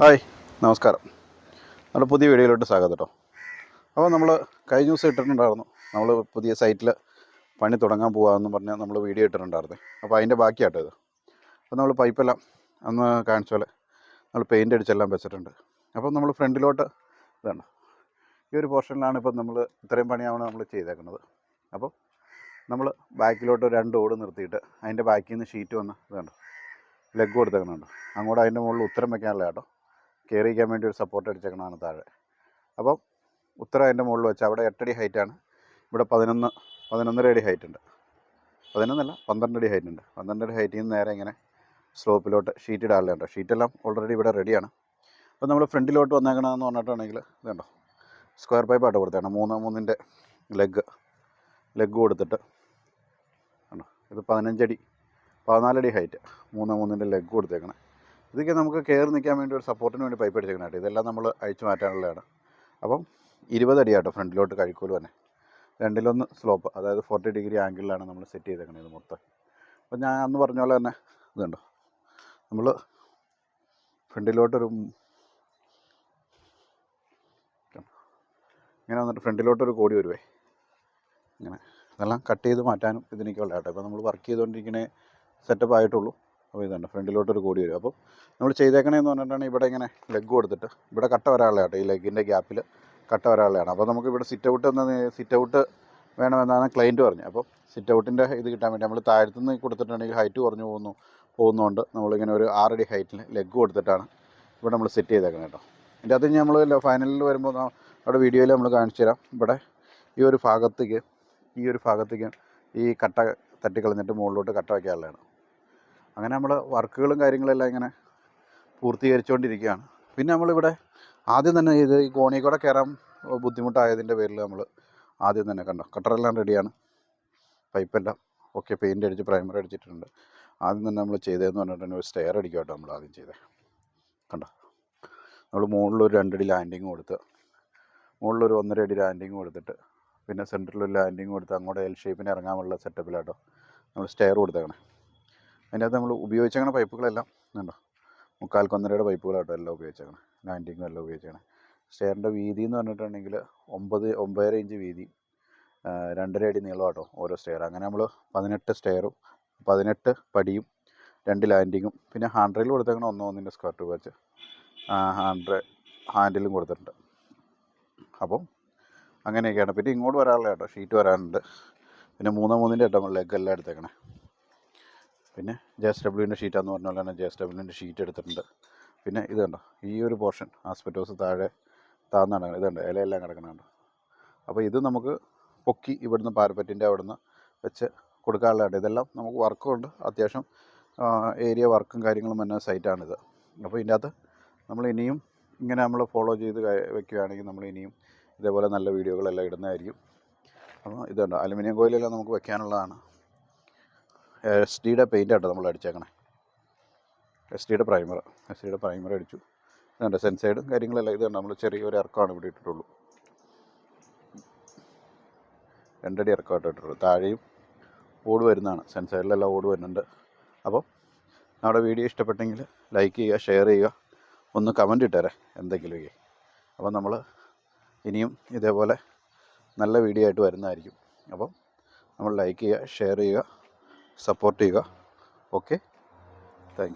Hi നമസ്കാരം. നമ്മുടെ പുതിയ വീഡിയോയിലോട്ട് സ്വാഗതം കേട്ടോ. അപ്പോൾ നമ്മൾ കഴിഞ്ഞ ദിവസം ഇട്ടിട്ടുണ്ടായിരുന്നു. നമ്മൾ പുതിയ സൈറ്റിൽ പണി തുടങ്ങാൻ പോകാമെന്ന് പറഞ്ഞ് നമ്മൾ വീഡിയോ ഇട്ടിട്ടുണ്ടായിരുന്നു. അപ്പോൾ അതിന്റെ ബാക്കിയാട്ടോ ഇത്. അപ്പോൾ നമ്മൾ പൈപ്പെല്ലാം അന്ന് കാണിച്ച പോലെ നമ്മൾ പെയിന്റ് അടിച്ചെല്ലാം വെച്ചിട്ടുണ്ട്. അപ്പോൾ നമ്മൾ ഫ്രണ്ടിലോട്ട് ഇതാണ്. ഈ ഒരു പോർഷനിലാണ് ഇപ്പം നമ്മൾ ഇത്രയും പണിയാണ് നമ്മൾ ചെയ്തേക്കുന്നത്. അപ്പോൾ നമ്മൾ ബാക്കിലോട്ട് രണ്ട് ഓട് നിർത്തിയിട്ട് അതിന്റെ ബാക്കിൽ നിന്ന് ഷീറ്റ് വന്ന് ഇതുണ്ട് ലെഗ് കൊടുത്തേക്കുന്നുണ്ട്. അങ്ങോട്ട് അതിന്റെ മുകളിൽ ഉത്തരം വെക്കാനുള്ള കേട്ടോ. കയറിയിരിക്കാൻ വേണ്ടി ഒരു സപ്പോർട്ട് അടിച്ചേക്കണതാണ് താഴെ. അപ്പം ഉത്തരം അതിന്റെ മുകളിൽ വെച്ച് അവിടെ എട്ടടി ഹൈറ്റാണ് ഇവിടെ പതിനൊന്ന് പതിനൊന്നര അടി ഹൈറ്റ് ഉണ്ട്. പതിനൊന്നല്ല പന്ത്രണ്ട് അടി ഹൈറ്റ് ഉണ്ട്. പന്ത്രണ്ട് അടി ഹൈറ്റിൽ നിന്ന് നേരെ ഇങ്ങനെ സ്ലോപ്പിലോട്ട് ഷീറ്റ് ഇടാനുണ്ട് ഷീറ്റെല്ലാം ഓൾറെഡി ഇവിടെ റെഡിയാണ് അപ്പോൾ നമ്മൾ ഫ്രണ്ടിലോട്ട് വന്നേക്കണമെന്ന് പറഞ്ഞിട്ടുണ്ടെങ്കിൽ ഇതുണ്ടോ സ്ക്വയർ പൈപ്പ് പൈപ്പായിട്ട് കൊടുത്തേക്കണം. മൂന്ന് മൂന്നിന്റെ ലെഗ് ലെഗ് കൊടുത്തിട്ട് കണ്ടോ? ഇത് പതിനഞ്ചടി പതിനാലടി ഹൈറ്റ് മൂന്ന് മൂന്നിന്റെ ലെഗ് കൊടുത്തേക്കണം. ഇതൊക്കെ നമുക്ക് കയറി നിൽക്കാൻ വേണ്ടി ഒരു സപ്പോർട്ടിന് വേണ്ടി പൈപ്പ് അടിച്ചേക്കണായിട്ട് ഇതെല്ലാം നമ്മൾ അഴിച്ചു മാറ്റാനുള്ളതാണ്. അപ്പം ഇരുപത് കേട്ടോ ഫ്രണ്ടിലോട്ട് കഴിക്കൂൽ തന്നെ. രണ്ടിലൊന്ന് സ്ലോപ്പ് അതായത് ഫോർട്ടി ഡിഗ്രി ആംഗിളിലാണ് നമ്മൾ സെറ്റ് ചെയ്തേക്കണത് ഇത് മൊത്തം. അപ്പം ഞാൻ അന്ന് പറഞ്ഞ പോലെ തന്നെ ഇതുണ്ടോ നമ്മൾ ഫ്രണ്ടിലോട്ടൊരു ഇങ്ങനെ വന്നിട്ട് ഫ്രണ്ടിലോട്ടൊരു കോടി വരുവേ. ഇങ്ങനെ. ഇതെല്ലാം കട്ട് ചെയ്ത് മാറ്റാനും ഇതിനൊക്കെ കേട്ടോ ഇപ്പോൾ നമ്മൾ വർക്ക് ചെയ്തുകൊണ്ടിരിക്കണേ സെറ്റപ്പ് ആയിട്ടുള്ളൂ. അപ്പോൾ ഇതുണ്ട്. ഫ്രണ്ടിലോട്ടൊരു കോടി വരും. അപ്പോൾ നമ്മൾ ചെയ്തേക്കണേന്ന് പറഞ്ഞിട്ടാണ് ഇവിടെ ഇങ്ങനെ ലെഗ് കൊടുത്തിട്ട്. ഇവിടെ കട്ട വരാനുള്ള കേട്ടോ ഈ ലെഗിന്റെ ഗ്യാപ്പിൽ കട്ട വരാനുള്ളതാണ്. അപ്പോൾ നമുക്ക് ഇവിടെ സിറ്റ് ഔട്ട് എന്ന സിറ്റ് ഔട്ട് വേണമെന്നാണ് ക്ലയന്റ് പറഞ്ഞത്. അപ്പോൾ സിറ്റ് ഔട്ടിന്റെ ഇത് കിട്ടാൻ വേണ്ടി നമ്മൾ താഴത്തുനിന്ന് കൊടുത്തിട്ടുണ്ടെങ്കിൽ ഹൈറ്റ് കുറഞ്ഞു പോകുന്നു പോകുന്നതുകൊണ്ട് നമ്മളിങ്ങനെ ഒരു ആറടി ഹൈറ്റിൽ ലെഗ് കൊടുത്തിട്ടാണ് ഇവിടെ നമ്മൾ സെറ്റ് ചെയ്തേക്കുന്നത് കേട്ടോ. എന്റെ അത് നമ്മൾ ഫൈനലിൽ വരുമ്പോൾ അവിടെ വീഡിയോയിൽ നമ്മൾ കാണിച്ചു തരാം. ഇവിടെ ഈ ഒരു ഭാഗത്തേക്ക് ഈ ഒരു ഭാഗത്തേക്ക് ഈ കട്ട തട്ടിക്കളഞ്ഞിട്ട് മുകളിലോട്ട് കട്ട വയ്ക്കാനുള്ളതാണ് അങ്ങനെ നമ്മൾ വർക്കുകളും കാര്യങ്ങളെല്ലാം ഇങ്ങനെ പൂർത്തീകരിച്ചുകൊണ്ടിരിക്കുകയാണ് പിന്നെ നമ്മളിവിടെ ആദ്യം തന്നെ ഇത് ഈ കോണി കൂടെ കയറാൻ ബുദ്ധിമുട്ടായതിന്റെ പേരിൽ നമ്മൾ ആദ്യം തന്നെ കണ്ടോ? കട്ടറെല്ലാം റെഡിയാണ്. പൈപ്പെല്ലാം ഓക്കെ പെയിന്റ് അടിച്ച് പ്രൈമർ അടിച്ചിട്ടുണ്ട്. ആദ്യം തന്നെ നമ്മൾ ചെയ്തതെന്ന് പറഞ്ഞിട്ടുണ്ടെങ്കിൽ ഒരു സ്റ്റെയർ അടിക്കുക കേട്ടോ നമ്മൾ ആദ്യം ചെയ്തത് കണ്ടോ? നമ്മൾ മുകളിലൊരു രണ്ടടി ലാൻഡിങ് കൊടുത്ത് മുകളിലൊരു ഒന്നര അടി ലാൻഡിങ് കൊടുത്തിട്ട് പിന്നെ സെന്ററിലൊരു ലാൻഡിങ് കൊടുത്ത് അങ്ങോട്ട് എൽ ഷേപ്പിന് ഇറങ്ങാനുള്ള സെറ്റപ്പിലാട്ടോ നമ്മൾ സ്റ്റെയർ കൊടുത്തേക്കണേ. അതിന്റെ നമ്മൾ ഉപയോഗിച്ചേക്കണ പൈപ്പുകളെല്ലാം ഉണ്ടോ മുക്കാൽ കൊന്നരയുടെ പൈപ്പുകളാട്ടോ എല്ലാം ഉപയോഗിച്ചേക്കണം. ലാൻഡിങ്ങും എല്ലാം ഉപയോഗിച്ചേക്കണം. സ്റ്റെയറിന്റെ വീതി എന്ന് പറഞ്ഞിട്ടുണ്ടെങ്കിൽ ഒമ്പത് ഒമ്പതര ഇഞ്ച് വീതി. രണ്ടര അടി നീളമാട്ടോ ഓരോ സ്റ്റെയർ അങ്ങനെ നമ്മൾ പതിനെട്ട് സ്റ്റെയറും പതിനെട്ട് പടിയും രണ്ട് ലാൻഡിങ്ങും പിന്നെ ഹാൻഡ് റെയിൽ കൊടുത്തേക്കണം ഒന്നോ ഒന്നിന്റെ സ്ക്വയർ വെച്ച്. ഹാൻഡ് ഹാൻഡിലും കൊടുത്തിട്ടുണ്ട്. അപ്പം അങ്ങനെയൊക്കെയാണ്. പിന്നെ ഇങ്ങോട്ട് വരാനുള്ള കേട്ടോ ഷീറ്റ് വരാനുണ്ട്. പിന്നെ മൂന്നോ മൂന്നിന്റെ കേട്ടോ ലെഗ് എല്ലാം എടുത്തേക്കണേ. പിന്നെ ജെ എസ് ഡബ്ല്യുവിന്റെ ഷീറ്റാന്ന് പറഞ്ഞ പോലെ തന്നെ ജെ എസ് ഡബ്ല്യുവിന്റെ ഷീറ്റ് എടുത്തിട്ടുണ്ട്. പിന്നെ ഇത് കണ്ടോ? ഈ ഒരു പോർഷൻ ആസ്പെറ്റോസ് താഴെ താന്നാണ് ഇത് ഇതുണ്ട് ഇലയെല്ലാം കിടക്കുന്നുണ്ട് അപ്പോൾ ഇത് നമുക്ക് പൊക്കി ഇവിടുന്ന് പാരപ്പറ്റിന്റെ അവിടുന്ന് വെച്ച് കൊടുക്കാനുള്ളതാണ് ഇതെല്ലാം നമുക്ക് വർക്കും ഉണ്ട് അത്യാവശ്യം ഏരിയ വർക്കും കാര്യങ്ങളും തന്നെ സൈറ്റാണിത്. അപ്പോൾ ഇതിന്റെ അകത്ത് നമ്മൾ ഇനിയും ഇങ്ങനെ നമ്മൾ ഫോളോ ചെയ്ത് വെക്കുകയാണെങ്കിൽ നമ്മൾ ഇനിയും ഇതേപോലെ നല്ല വീഡിയോകളെല്ലാം ഇടുന്നതായിരിക്കും. അപ്പോൾ ഇതുണ്ട് അലുമിനിയം കോയിലെല്ലാം നമുക്ക് വെക്കാനുള്ളതാണ്. എസ് ഡിയുടെ പെയിന്റാണ് നമ്മൾ അടിച്ചേക്കണേ. എസ് ഡിയുടെ പ്രൈമർ എസ് ഡിയുടെ പ്രൈമർ അടിച്ചു. ഇതുണ്ട് സെൻസൈഡും കാര്യങ്ങളെല്ലാം ഇതുണ്ട്. നമ്മൾ ചെറിയൊരു ഇറക്കമാണ് ഇവിടെ ഇട്ടിട്ടുള്ളൂ. രണ്ടടി ഇറക്കമായിട്ട് ഇട്ടിട്ടുള്ളൂ താഴെയും ഓട് വരുന്നതാണ്. സെൻസൈഡിലെല്ലാം ഓട് വരുന്നുണ്ട്. അപ്പോൾ നമ്മുടെ വീഡിയോ ഇഷ്ടപ്പെട്ടെങ്കിൽ ലൈക്ക് ചെയ്യുക ഷെയർ ചെയ്യുക. ഒന്ന് കമന്റ് ഇട്ടേരെ എന്തെങ്കിലുമൊക്കെ. അപ്പം നമ്മൾ ഇനിയും ഇതേപോലെ നല്ല വീഡിയോ ആയിട്ട് വരുന്നതായിരിക്കും. അപ്പം നമ്മൾ ലൈക്ക് ചെയ്യുക ഷെയർ ചെയ്യുക. സപ്പോർട്ട് ചെയ്യുക. ഓക്കെ. താങ്ക്